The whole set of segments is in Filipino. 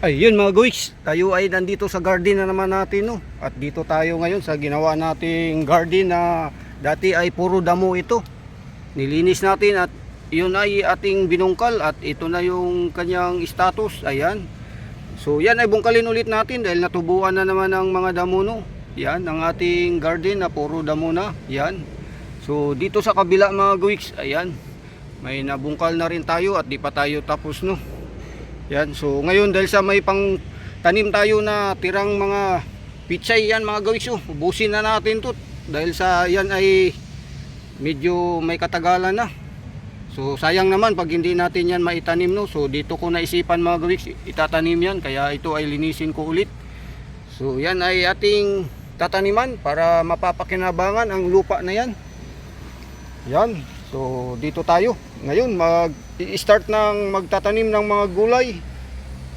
Ayun mga guys, tayo ay nandito sa garden na naman natin no. At dito tayo ngayon sa ginawa nating garden na dati ay puro damo ito. Nilinis natin at yun ay ating binungkal at ito na yung kanyang status. Ayan. So yan ay bungkalin ulit natin dahil natubuan na naman ng mga damo no. Yan ang ating garden na puro damo na. Yan. So dito sa kabila mga guys, ayan. May nabungkal na rin tayo at di pa tayo tapos no. Yan, so ngayon dahil sa may pang tanim tayo na tirang mga pichay yan mga gawis oh, ubusin na natin to dahil sa yan ay medyo may katagalan na. So sayang naman pag hindi natin yan maitanim no. So dito ko naisipan mga gawis itatanim yan kaya ito ay linisin ko ulit. So yan ay ating tataniman para mapapakinabangan ang lupa na yan. Yan. So dito tayo. Ngayon mag i-start ng magtatanim ng mga gulay.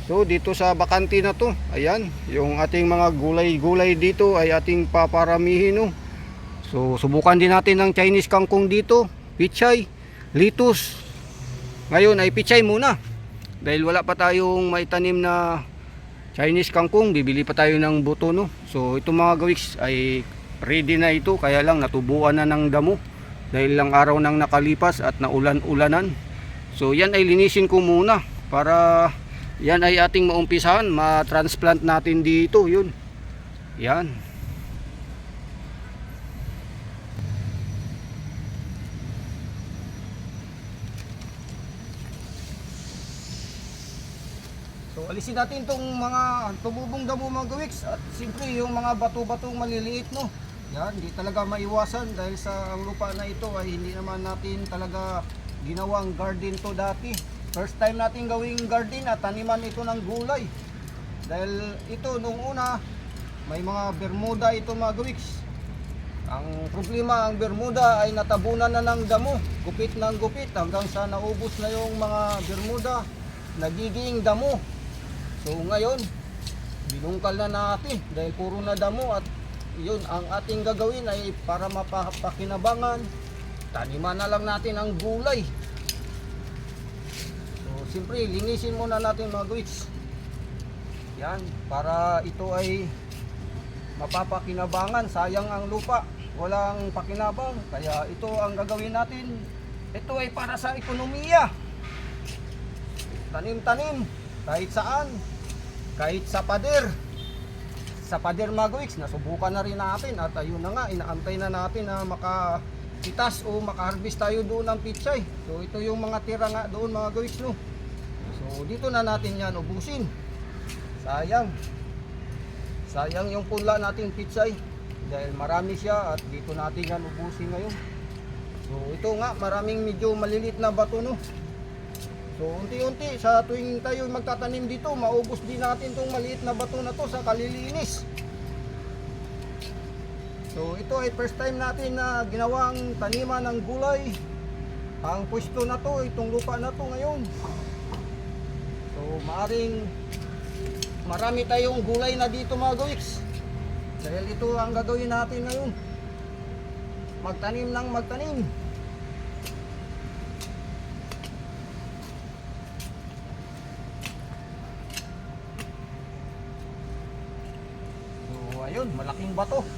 So dito sa bakante na to, ayan, yung ating mga gulay-gulay dito ay ating paparamihin no. So subukan din natin ng Chinese kangkong dito, pichay, litus. Ngayon ay pichay muna. Dahil wala pa tayong maitanim na Chinese kangkong, bibili pa tayo ng buto no. So itong mga gawiks ay ready na ito, kaya lang natubuan na ng damo dahil lang araw nang nakalipas at naulan-ulanan. So yan ay linisin ko muna para yan ay ating maumpisahan, ma-transplant natin dito, yun. Yan. So alisin natin itong mga tumubong damo mga gawiks at siyempre yung mga bato-batong maliliit no. Yan, hindi talaga maiwasan dahil sa ang lupa na ito ay hindi naman natin talaga ginawang garden to dati. First time natin gawing garden at taniman ito ng gulay. Dahil ito nung una may mga bermuda ito mga gawiks. Ang problema ang bermuda ay natabunan na ng damo, gupit ng gupit hanggang sa naubos na yung mga bermuda, nagiging damo. So ngayon, binungkal na natin dahil puro na damo at yun ang ating gagawin ay para mapapakinabangan taniman na lang natin ang gulay. So siyempre linisin muna natin mga guys. Yan para ito ay mapapakinabangan. Sayang ang lupa walang pakinabang. Kaya ito ang gagawin natin. Ito ay para sa ekonomiya. Tanim-tanim kahit saan kahit sa pader sa pader Magwix, nasubukan na rin natin at ayun na nga, inaantay na natin na makakitas o makaharvest tayo doon ng pichay. So ito yung mga tira nga doon mga Gwix no. So dito na natin yan ubusin. Sayang. Sayang yung punla nating pichay dahil marami siya at dito natin yan ubusin ngayon. So ito nga, maraming medyo malilit na bato no. So unti-unti sa tuwing tayo magtatanim dito, maubos din natin tong maliit na bato na to sa kalilinis. So ito ay first time natin na ginawang taniman ng gulay. Ang pwesto na to, itong lupa na to ngayon. So maaring marami tayong gulay na dito mga gawiks. Dahil ito ang gagawin natin ngayon. Magtanim ng magtanim. So ayun,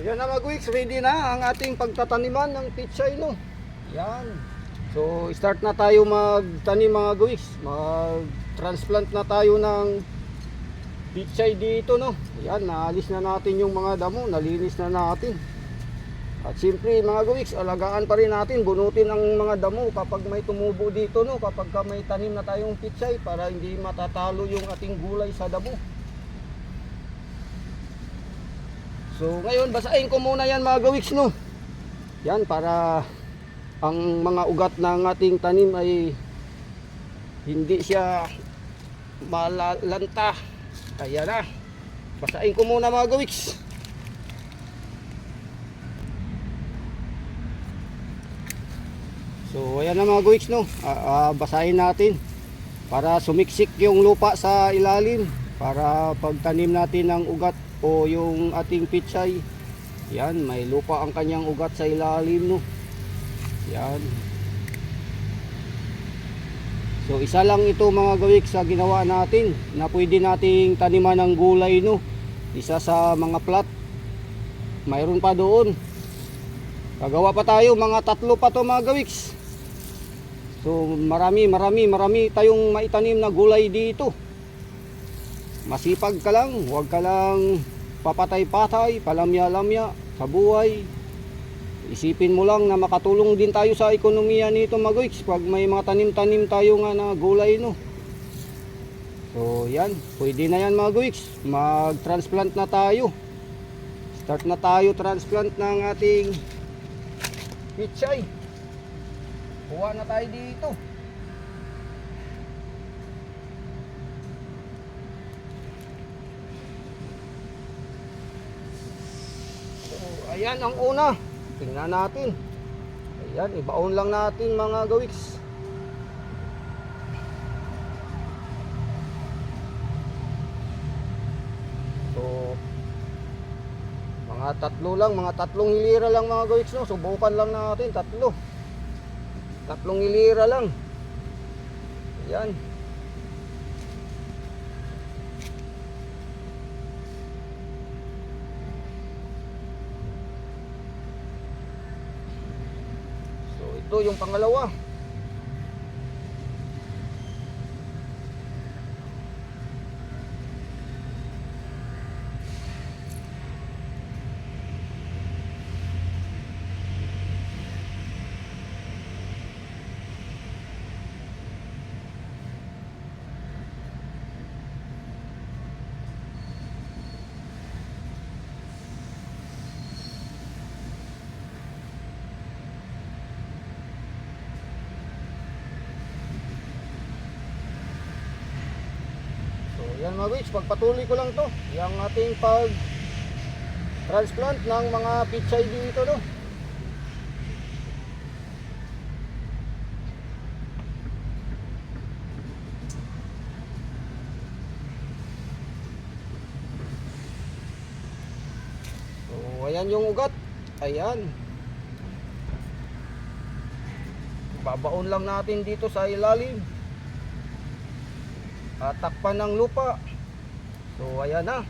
yan na mga weeks, ready na ang ating pagtataniman ng pichay no. Yan. So start na tayo magtanim mga weeks. Mag-transplant na tayo ng pichay dito no. Yan, naalis na natin yung mga damo, nalinis na natin. At siyempre mga weeks, alagaan pa rin natin, bunutin ang mga damo kapag may tumubo dito no, kapag ka may tanim na tayong pichay para hindi matatalo yung ating gulay sa damo. So ngayon basahin ko muna yan mga gawiks no. Yan para ang mga ugat ng ating tanim ay hindi siya malalanta. Kaya na. Basahin ko muna mga gawiks. So ayan na mga gawiks no. Ah, ah, basahin natin para sumiksik yung lupa sa ilalim para pagtanim natin ng ugat o yung ating pichay yan may lupa ang kanyang ugat sa ilalim no? Yan. So isa lang ito mga gawik sa ginawa natin na pwede nating taniman ng gulay no? Isa sa mga plat. Mayroon pa doon. Gagawa pa tayo mga tatlo pa to mga gawiks So marami marami marami tayong maitanim na gulay dito. Masipag ka lang, huwag ka lang papatay-patay, palamya-lamya sa buhay. Isipin mo lang na makatulong din tayo sa ekonomiya nito Magoix pag may mga tanim-tanim tayo nga na gulay no. So yan, pwede na yan mga Goix. Mag-transplant na tayo. Start na tayo transplant ng ating pichay. Kuha na tayo dito. So, ayan ang una. Tingnan natin. Ayan, ibaon lang natin mga gawiks. So, mga tatlo lang, mga tatlong hilira lang mga gawiks, no? Subukan lang natin, tatlo. Tatlong hilira lang. Ayan. So ito yung pangalawa. So yan mga guys, pagpatuloy ko lang to. Yung ating pag transplant ng mga pichay dito no. So ayan yung ugat. Ayan. Babaon lang natin dito sa ilalim takpan ng lupa. So ayan na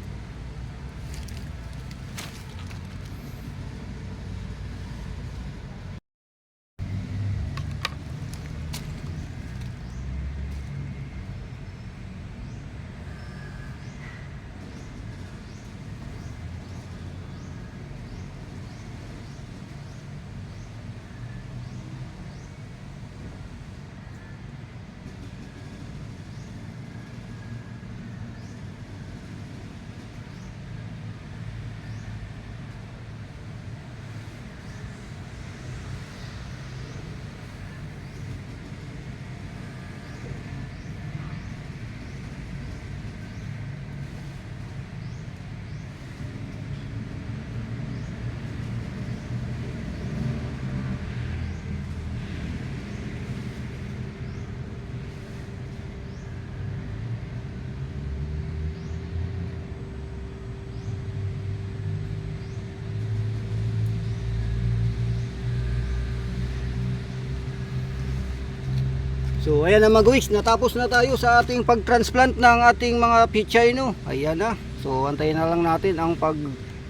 So ayan na mga guys, natapos na tayo sa ating pag-transplant ng ating mga pichay no. Ayan na. So antayin na lang natin ang pag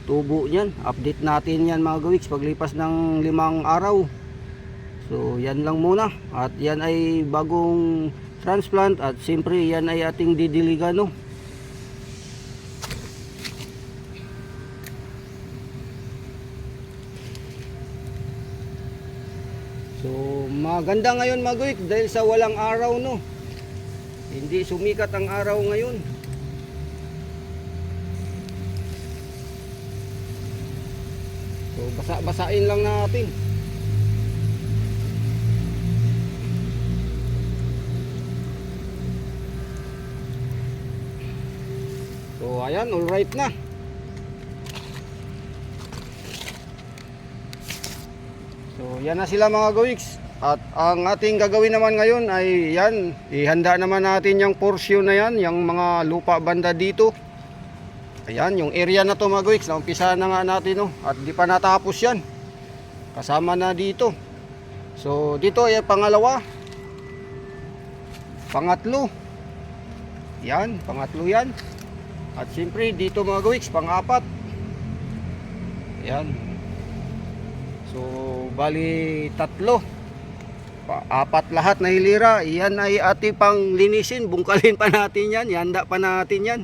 tubo niyan. Update natin yan mga gawiks paglipas ng limang araw. So yan lang muna. At yan ay bagong transplant at siyempre yan ay ating didiligan no. So maganda ngayon gawiks dahil sa walang araw no. Hindi sumikat ang araw ngayon. So basa-basain lang natin. So ayan, all right na. So yan na sila mga gawiks. At ang ating gagawin naman ngayon ay yan, ihanda naman natin yung portion na yan, yung mga lupa banda dito. Ayan, yung area na to mga gawiks, naumpisa na nga natin no, at di pa natapos yan. Kasama na dito. So dito ay pangalawa. Pangatlo. Yan, pangatlo yan. At siyempre dito mga gawiks, pang-apat. Yan. So, bali tatlo. Pa- apat lahat na hilira. Yan ay ati pang linisin. Bungkalin pa natin yan. Yanda pa natin yan.